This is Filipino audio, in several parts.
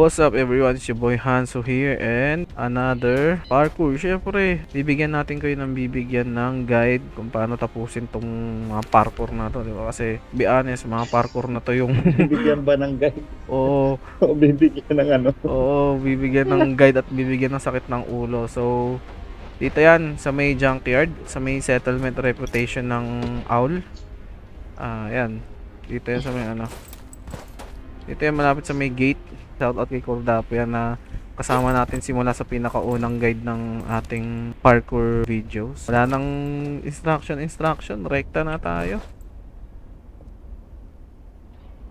What's up everyone? It's your boy Hanso here and another parkour. Siyempre, bibigyan natin kayo ng bibigyan ng guide kung paano tapusin tong mga parkour na to. Di ba? Kasi, be honest, mga parkour na to yung Bibigyan ba ng guide? oo, O bibigyan ng ano? oo, bibigyan ng guide at bibigyan ng sakit ng ulo. So, dito yan sa may junkyard, sa may settlement reputation ng owl. Ah, yan. Dito yan sa may ano. Dito yan malapit sa may gate. Shout out kay Cordapo yan na kasama natin simula sa pinakaunang guide ng ating parkour videos. Wala nang instruction, instruction. Rekta na tayo.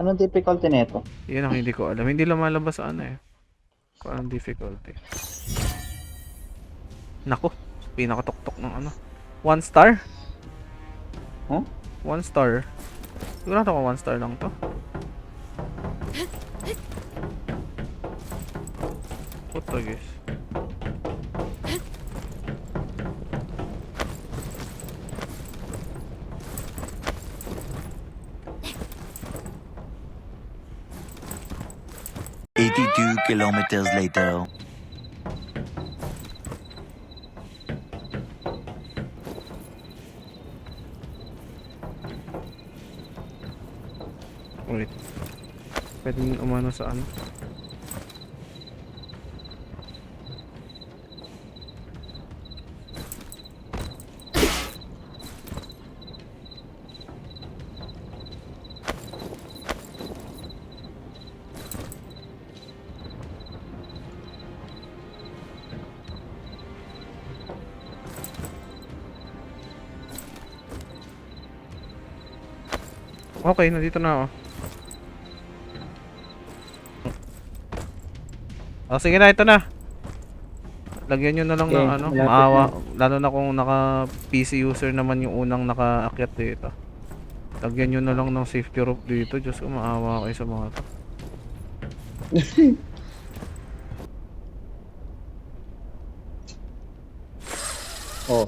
Anong difficulty nito? Yun ang hindi ko alam. Hindi lumalabas sa ano eh. Kung anong difficulty. Nako. Pinakatuktok ng ano. One star? Huh? One star. Sigurado ko one star lang to. Puto guys. Eighty-two kilometers later. Wait. Pwede umano sa ano? Okay, nandito na ako. Oh, sige na, ito na. Lagyan nyo na lang ng Okay, ano, malapit maawa. Lalo na kung naka PC user naman yung unang nakaakyat dito. Lagyan nyo na lang ng safety rope dito. Diyos ko, maawa kayo sa mga to. Oh.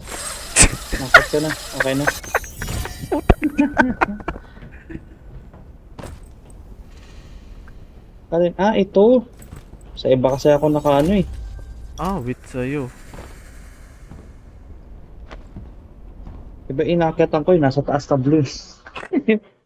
Nakot ka na. Okay na. Alin? Ah, ito. Sa iba kasi ako nakaano eh. Ah, wait sa'yo. Iba inakyatan ko eh. Nasa taas na blue.